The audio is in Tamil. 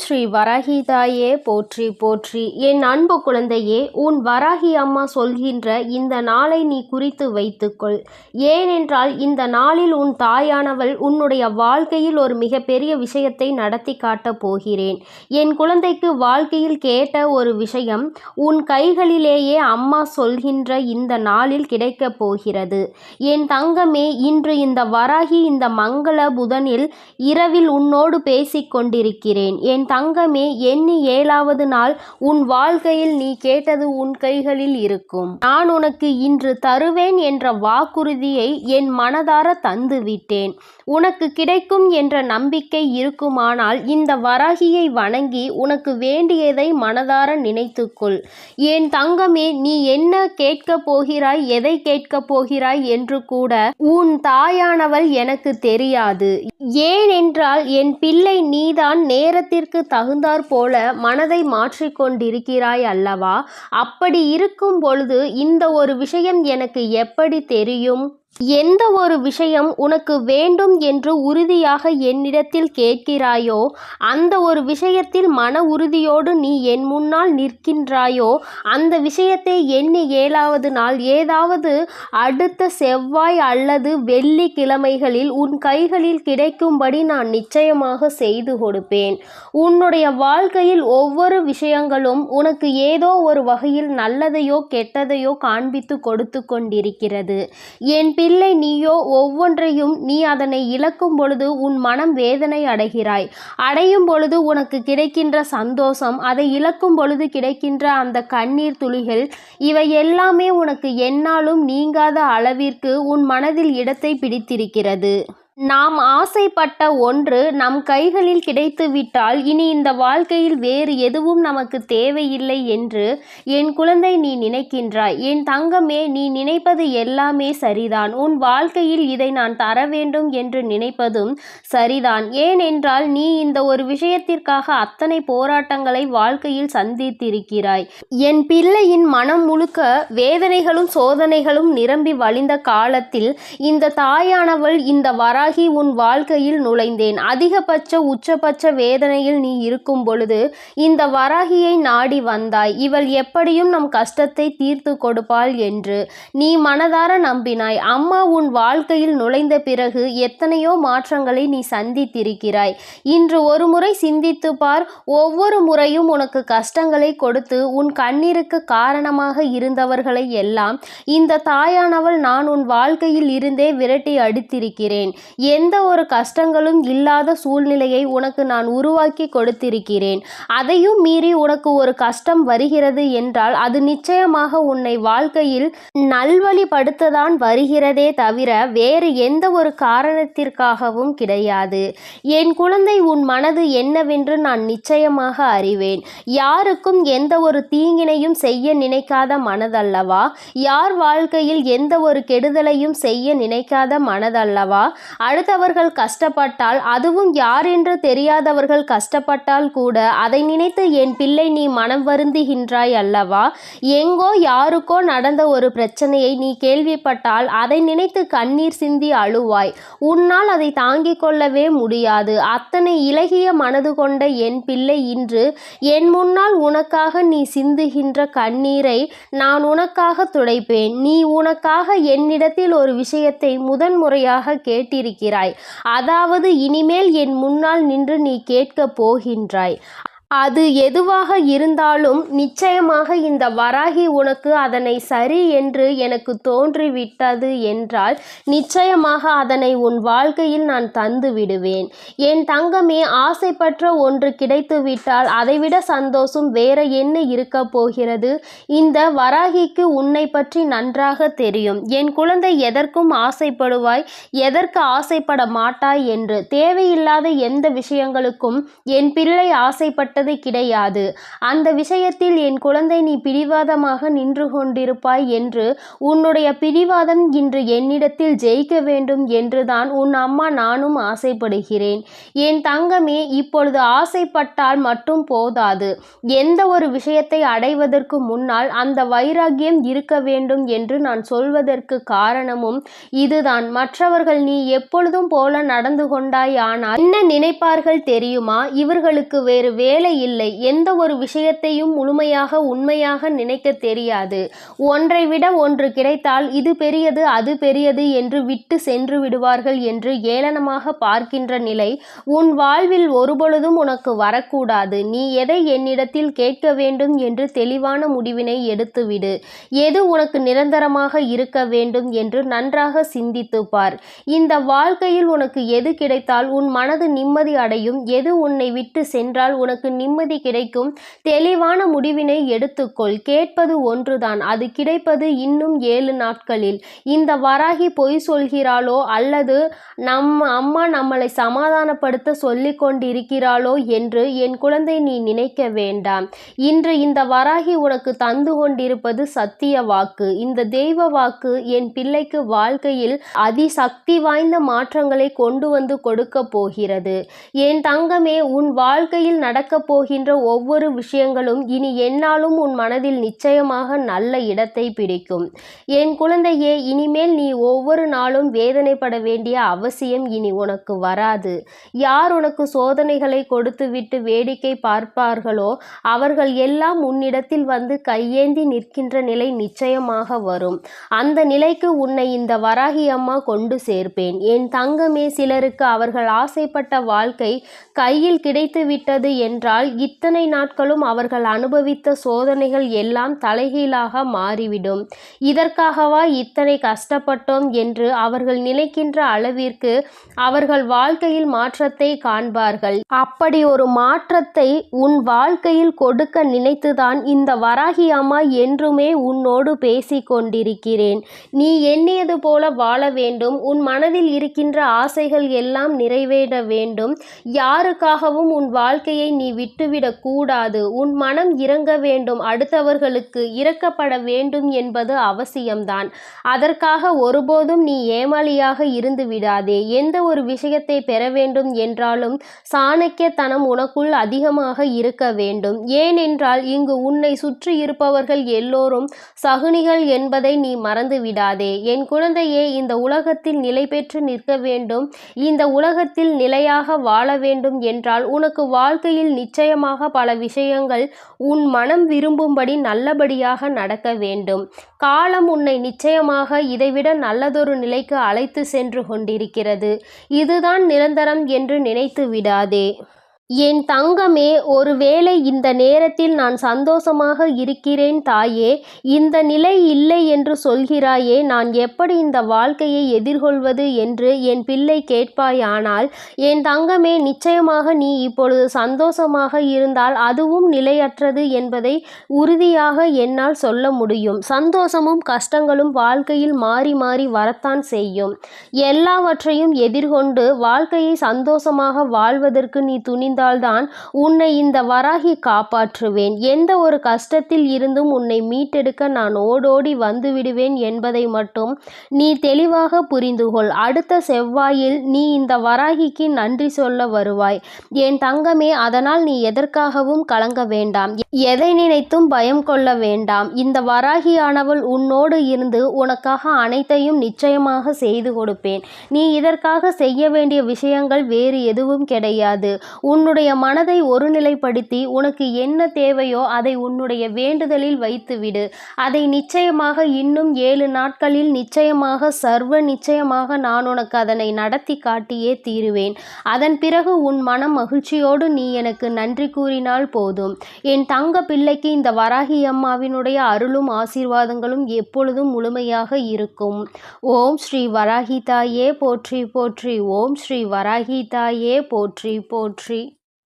ஸ்ரீ வராகிதாயே போற்றி போற்றி. என் அன்பு குழந்தையே உன் வராகி அம்மா சொல்கின்ற இந்த நாளை நீ குறித்து வைத்துக்கொள். ஏனென்றால் இந்த நாளில் உன் தாயானவள் உன்னுடைய வாழ்க்கையில் ஒரு மிகப்பெரிய விஷயத்தை நடத்தி காட்டப் போகிறேன். என் குழந்தைக்கு வாழ்க்கையில் கேட்ட ஒரு விஷயம் உன் கைகளிலேயே அம்மா சொல்கின்ற இந்த நாளில் கிடைக்கப் போகிறது. என் தங்கமே இன்று இந்த வராகி இந்த மங்கள புதனில் இரவில் உன்னோடு பேசிக் கொண்டிருக்கிறேன் என் தங்கமே எண்ணி ஏழாவது நாள் உன் வாழ்க்கையில் நீ கேட்டது உன் கைகளில் இருக்கும். நான் உனக்கு இன்று தருவேன் என்ற வாக்குறுதியை என் மனதார தந்துவிட்டேன். உனக்கு கிடைக்கும் என்ற நம்பிக்கை இருக்குமானால் இந்த வராகியை வணங்கி உனக்கு வேண்டியதை மனதார நினைத்துக்கொள். என் தங்கமே நீ என்ன கேட்கப் போகிறாய் எதை கேட்கப் போகிறாய் என்று கூட உன் தாயானவள் எனக்கு தெரியாது. ஏனென்றால் என் பிள்ளை நீதான் நேரத்திற்கு தகுந்தாற் போல மனதை மாற்றிக்கொண்டிருக்கிறாய் அல்லவா? அப்படி இருக்கும் பொழுது இந்த ஒரு விஷயம் எனக்கு எப்படி தெரியும்? எந்த ஒரு விஷயம் உனக்கு வேண்டும் என்று உறுதியாக என்னிடத்தில் கேட்கிறாயோ அந்த ஒரு விஷயத்தில் மன உறுதியோடு நீ என் முன்னால் நிற்கின்றாயோ அந்த விஷயத்தை எண்ணி ஏழாவது நாள் ஏதாவது அடுத்த செவ்வாய் அல்லது வெள்ளி கிழமைகளில் உன் கைகளில் கிடைக்கும்படி நான் நிச்சயமாக செய்து கொடுப்பேன். உன்னுடைய வாழ்க்கையில் ஒவ்வொரு விஷயங்களும் உனக்கு ஏதோ ஒரு வகையில் நல்லதையோ கெட்டதையோ காண்பித்து கொடுத்து கொண்டிருக்கிறது. என் பிள்ளை நீயோ ஒவ்வொன்றையும் நீ அதனை இழக்கும் பொழுது உன் மனம் வேதனை அடைகிறாய். அடையும் பொழுது உனக்கு கிடைக்கின்ற சந்தோஷம் அதை இழக்கும் பொழுது கிடைக்கின்ற அந்த கண்ணீர் துளிகள் இவை எல்லாமே உனக்கு என்னாலும் நீங்காத அளவிற்கு உன் மனதில் இடத்தை பிடித்திருக்கிறது. நாம் ஆசைப்பட்ட ஒன்று நம் கைகளில் கிடைத்துவிட்டால் இனி இந்த வாழ்க்கையில் வேறு எதுவும் நமக்கு தேவையில்லை என்று என் குழந்தை நீ நினைக்கின்றாய். என் தங்கமே நீ நினைப்பது எல்லாமே சரிதான். உன் வாழ்க்கையில் இதை நான் தர வேண்டும் என்று நினைப்பதும் சரிதான். ஏனென்றால் நீ இந்த ஒரு விஷயத்திற்காக அத்தனை போராட்டங்களை வாழ்க்கையில் சந்தித்திருக்கிறாய். என் பிள்ளையின் மனம் முழுக்க வேதனைகளும் சோதனைகளும் நிரம்பி வழிந்த காலத்தில் இந்த தாயானவள் இந்த வரா ஆகி உன் வாழ்க்கையில் நுழைந்தேன். அதிகபட்ச உச்சபட்ச வேதனையில் நீ இருக்கும் பொழுது இந்த வராகியை நாடி வந்தாய். இவள் எப்படியும் நம் கஷ்டத்தை தீர்த்து கொடுப்பாள் என்று நீ மனதார நம்பினாய். அம்மா உன் வாழ்க்கையில் நுழைந்த பிறகு எத்தனையோ மாற்றங்களை நீ சந்தித்திருக்கிறாய். இன்று ஒரு முறை சிந்தித்து பார். ஒவ்வொரு முறையும் உனக்கு கஷ்டங்களை கொடுத்து உன் கண்ணீருக்கு காரணமாக இருந்தவர்களை எல்லாம் இந்த தாயானவள் நான் உன் வாழ்க்கையில் இருந்தே விரட்டி அடித்திருக்கிறேன். எந்த ஒரு கஷ்டங்களும் இல்லாத சூழ்நிலையை உனக்கு நான் உருவாக்கி கொடுத்திருக்கிறேன். அதையும் மீறி உனக்கு ஒரு கஷ்டம் வருகிறது என்றால் அது நிச்சயமாக உன்னை வாழ்க்கையில் நல்வழிப்படுத்ததான் வருகிறதே தவிர வேறு எந்த ஒரு காரணத்திற்காகவும் கிடையாது. என் குழந்தை உன் மனது என்னவென்று நான் நிச்சயமாக அறிவேன். யாருக்கும் எந்த ஒரு தீங்கினையும் செய்ய நினைக்காத மனதல்லவா? யார் வாழ்க்கையில் எந்த ஒரு கெடுதலையும் செய்ய நினைக்காத மனதல்லவா? அடுத்தவர்கள் கஷ்டப்பட்டால் அதுவும் யார் என்று தெரியாதவர்கள் கஷ்டப்பட்டால் கூட அதை நினைத்து என் பிள்ளை நீ மனம் வருந்துகின்றாய் அல்லவா? எங்கோ யாருக்கோ நடந்த ஒரு பிரச்சனையை நீ கேள்விப்பட்டால் அதை நினைத்து கண்ணீர் சிந்தி அழுவாய். உன்னால் அதை தாங்கிக் கொள்ளவே முடியாது. அத்தனை இலகிய மனது கொண்ட என் பிள்ளை இன்று என் முன்னால் உனக்காக நீ சிந்துகின்ற கண்ணீரை நான் உனக்காக துடைப்பேன். நீ உனக்காக என்னிடத்தில் ஒரு விஷயத்தை முதன்முறையாக கொண்டிருக்கிறாய். அதாவது இனிமேல் என் முன்னால் நின்று நீ கேட்கப் போகின்றாய். அது எதுவாக இருந்தாலும் நிச்சயமாக இந்த வராகி உனக்கு அதனை சரி என்று எனக்கு தோன்றிவிட்டது என்றால் நிச்சயமாக அதனை உன் வாழ்க்கையில் நான் தந்து விடுவேன். என் தங்கமே ஆசைப்பற்ற ஒன்று கிடைத்துவிட்டால் அதைவிட சந்தோஷம் வேற என்ன இருக்க போகிறது? இந்த வராகிக்கு உன்னை பற்றி நன்றாக தெரியும். என் குழந்தை எதற்கும் ஆசைப்படுவாய் எதற்கு ஆசைப்பட மாட்டாய் என்று. தேவையில்லாத எந்த விஷயங்களுக்கும் என் பிள்ளை ஆசைப்பட்ட தடைப்பட்டது கிடையாது. அந்த விஷயத்தில் என் குழந்தை நீ பிடிவாதமாக நின்று கொண்டிருப்பாய் என்று உன்னுடைய பிடிவாதம் இன்று என்னிடத்தில் ஜெயிக்க வேண்டும் என்றுதான் உன் அம்மா நானும் ஆசைப்படுகிறேன். என் தங்கமே இப்பொழுது ஆசைப்பட்டால் மட்டும் போதாது. எந்த ஒரு விஷயத்தை அடைவதற்கு முன்னால் அந்த வைராகியம் இருக்க வேண்டும் என்று நான் சொல்வதற்கு காரணமும் இதுதான். மற்றவர்கள் நீ எப்பொழுதும் போல நடந்து கொண்டாய் ஆனால் என்ன நினைப்பார்கள் தெரியுமா? இவர்களுக்கு வேறு வேலை இல்லை எந்த ஒரு விஷயத்தையும் முழுமையாக உண்மையாக நினைக்க தெரியாது. ஒன்றை விட ஒன்று கிடைத்தால் இது பெரியது அது பெரியது என்று விட்டு சென்று விடுவார்கள் என்று ஏளனமாக பார்க்கின்ற நிலை உன் வாழ்வில் ஒருபொழுதும் உனக்கு வரக்கூடாது. நீ எதை என்னிடத்தில் கேட்க வேண்டும் என்று தெளிவான முடிவினை எடுத்துவிடு. எது உனக்கு நிரந்தரமாக இருக்க வேண்டும் என்று நன்றாக சிந்தித்து பார். இந்த வாழ்க்கையில் உனக்கு எது கிடைத்தால் உன் மனது நிம்மதி அடையும். எது உன்னை விட்டு சென்றால் உனக்கு நிம்மதி கிடைக்கும். தெளிவான முடிவினை எடுத்துக்கொள். கேட்பது ஒன்றுதான். அது கிடைப்பது இன்னும் ஏழு நாட்களில். இந்த வராகி பொய் சொல்கிறாளோ அல்லது நம்ம அம்மா நம்மளை சமாதானப்படுத்த சொல்லிக் கொண்டிருக்கிறாளோ என்று என் குழந்தை நீ நினைக்க வேண்டாம். இன்று இந்த வராகி உனக்கு தந்து கொண்டிருப்பது சத்திய வாக்கு. இந்த தெய்வ வாக்கு என் பிள்ளைக்கு வாழ்க்கையில் அதிசக்தி வாய்ந்த மாற்றங்களை கொண்டு வந்து கொடுக்க போகிறது. என் தங்கமே உன் வாழ்க்கையில் நடக்கப் போகின்ற ஒவ்வொரு விஷயங்களும் இனி என்னாலும் உன் மனதில் நிச்சயமாக நல்ல இடத்தை பிடிக்கும். என் குழந்தையே இனிமேல் நீ ஒவ்வொரு நாளும் வேதனைப்பட வேண்டிய அவசியம் இனி உனக்கு வராது. யார் உனக்கு சோதனைகளை கொடுத்துவிட்டு வேடிக்கை பார்ப்பார்களோ அவர்கள் எல்லாம் உன்னிடத்தில் வந்து கையேந்தி நிற்கின்ற நிலை நிச்சயமாக வரும். அந்த நிலைக்கு உன்னை இந்த வராகி அம்மா கொண்டு சேர்ப்பேன். என் தங்கமே சிலருக்கு அவர்கள் ஆசைப்பட்ட வாழ்க்கை கையில் கிடைத்து விட்டது என்றால் என்றால் இத்தனை நாட்களும் அவர்கள் அனுபவித்த சோதனைகள் எல்லாம் தலைகீழாக மாறிவிடும். இதற்காகவா இத்தனை கஷ்டப்பட்டோம் என்று அவர்கள் நினைக்கின்ற அளவிற்கு அவர்கள் வாழ்க்கையில் மாற்றத்தை காண்பார்கள். அப்படி ஒரு மாற்றத்தை உன் வாழ்க்கையில் கொடுக்க நினைத்துதான் இந்த வராகி அம்மா என்றுமே உன்னோடு பேசிக்கொண்டிருக்கிறேன். நீ எண்ணியது போல வாழ வேண்டும். உன் மனதில் இருக்கின்ற ஆசைகள் எல்லாம் நிறைவேற வேண்டும். யாருக்காகவும் உன் வாழ்க்கையை நீ விட்டுவிடக்கூடாது. உன் மனம் இறங்க வேண்டும். அடுத்தவர்களுக்கு இறக்கப்பட வேண்டும் என்பது அவசியம்தான். அதற்காக ஒருபோதும் நீ ஏமாளியாக இருந்து விடாதே. எந்த ஒரு விஷயத்தை பெற வேண்டும் என்றாலும் சாணக்கியத்தனம் உனக்குள் அதிகமாக இருக்க வேண்டும். ஏனென்றால் இங்கு உன்னை சுற்றி இருப்பவர்கள் எல்லோரும் சகுனிகள் என்பதை நீ மறந்து விடாதே. என் குழந்தையே இந்த உலகத்தில் நிலை பெற்று நிற்க வேண்டும். இந்த உலகத்தில் நிலையாக வாழ வேண்டும் என்றால் உனக்கு வாழ்க்கையில் நிச்சயமாக பல விஷயங்கள் உன் மனம் விரும்பும்படி நல்லபடியாக நடக்க வேண்டும். காலம் உன்னை நிச்சயமாக இதைவிட நல்லதொரு நிலைக்கு அழைத்து சென்று கொண்டிருக்கிறது. இதுதான் நிரந்தரம் என்று நினைத்து விடாதே. என் தங்கமே ஒருவேளை இந்த நேரத்தில் நான் சந்தோஷமாக இருக்கிறேன் தாயே இந்த நிலை இல்லை என்று சொல்கிறாயே நான் எப்படி இந்த வாழ்க்கையை எதிர்கொள்வது என்று என் பிள்ளை கேட்பாயானால் என் தங்கமே நிச்சயமாக நீ இப்பொழுது சந்தோஷமாக இருந்தால் அதுவும் நிலையற்றது என்பதை உறுதியாக என்னால் சொல்ல முடியும். சந்தோஷமும் கஷ்டங்களும் வாழ்க்கையில் மாறி மாறி வரத்தான் செய்யும். எல்லாவற்றையும் எதிர்கொண்டு வாழ்க்கையை சந்தோஷமாக வாழ்வதற்கு நீ துணிந்தால்தான் உன்னை இந்த வராகி காப்பாற்றுவேன். எந்த ஒரு கஷ்டத்தில் இருந்தும் உன்னை மீட்டெடுக்க நான் ஓடோடி வந்து விடுவேன் என்பதை மட்டும் நீ தெளிவாக புரிந்துகொள். அடுத்த செவ்வாயில் நீ இந்த வராகிக்கு நன்றி சொல்ல வருவாய். என் தங்கமே அதனால் நீ எதற்காகவும் கலங்க வேண்டாம். எதை நினைத்தும் பயம் கொள்ள வேண்டாம். இந்த வராகியானவள் உன்னோடு இருந்து உனக்காக அனைத்தையும் நிச்சயமாக செய்து கொடுப்பேன். நீ இதற்காக செய்ய வேண்டிய விஷயங்கள் வேறு எதுவும் கிடையாது. உன்னுடைய மனதை ஒருநிலைப்படுத்தி உனக்கு என்ன தேவையோ அதை உன்னுடைய வேண்டுதலில் வைத்துவிடு. அதை நிச்சயமாக இன்னும் ஏழு நாட்களில் நிச்சயமாக சர்வ நிச்சயமாக நான் உனக்கு அதனை நடத்தி காட்டியே தீருவேன். அதன் பிறகு உன் மனம் மகிழ்ச்சியோடு நீ எனக்கு நன்றி கூறினால் போதும். என் தங்க பிள்ளைக்கு இந்த வராகி அம்மாவினுடைய அருளும் ஆசீர்வாதங்களும் எப்பொழுதும் முழுமையாக இருக்கும். ஓம் ஸ்ரீ வராகி தாயே போற்றி போற்றி. ஓம் ஸ்ரீ வராகி தாயே போற்றி போற்றி.